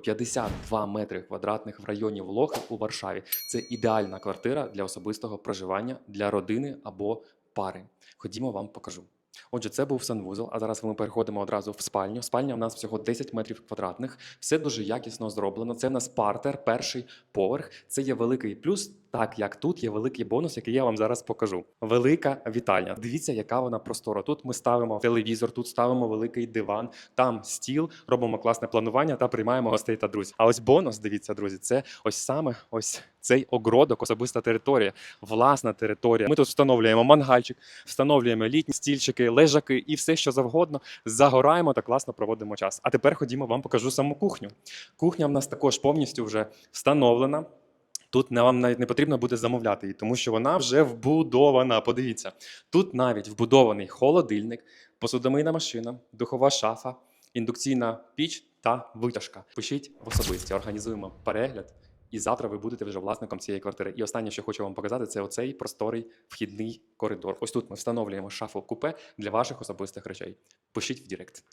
52 метри квадратних в районі Влохи у Варшаві. Це ідеальна квартира для особистого проживання для родини або пари. Ходімо, вам покажу. Отже, це був санвузол, а зараз ми переходимо одразу в спальню. Спальня у нас всього 10 метрів квадратних. Все дуже якісно зроблено. Це в нас партер, перший поверх. Це є великий плюс, так як тут є великий бонус, який я вам зараз покажу. Велика вітальня. Дивіться, яка вона простора. Тут ми ставимо телевізор, тут ставимо великий диван, там стіл, робимо класне планування та приймаємо гостей та друзів. А ось бонус, дивіться, друзі, це ось саме ось цей огородок, особиста територія, власна територія. Ми тут встановлюємо мангальчик, встановлюємо літні стільчики, лежаки і все, що завгодно. Загораємо та класно проводимо час. А тепер ходімо, вам покажу саму кухню. Кухня в нас також повністю вже встановлена. Тут вам навіть не потрібно буде замовляти її, тому що вона вже вбудована. Подивіться, тут навіть вбудований холодильник, посудомийна машина, духова шафа, індукційна піч та витяжка. Пишіть в особисті, організуємо перегляд, і завтра ви будете вже власником цієї квартири. І останнє, що хочу вам показати, це оцей просторий вхідний коридор. Ось тут ми встановлюємо шафу купе для ваших особистих речей. Пишіть в Директ.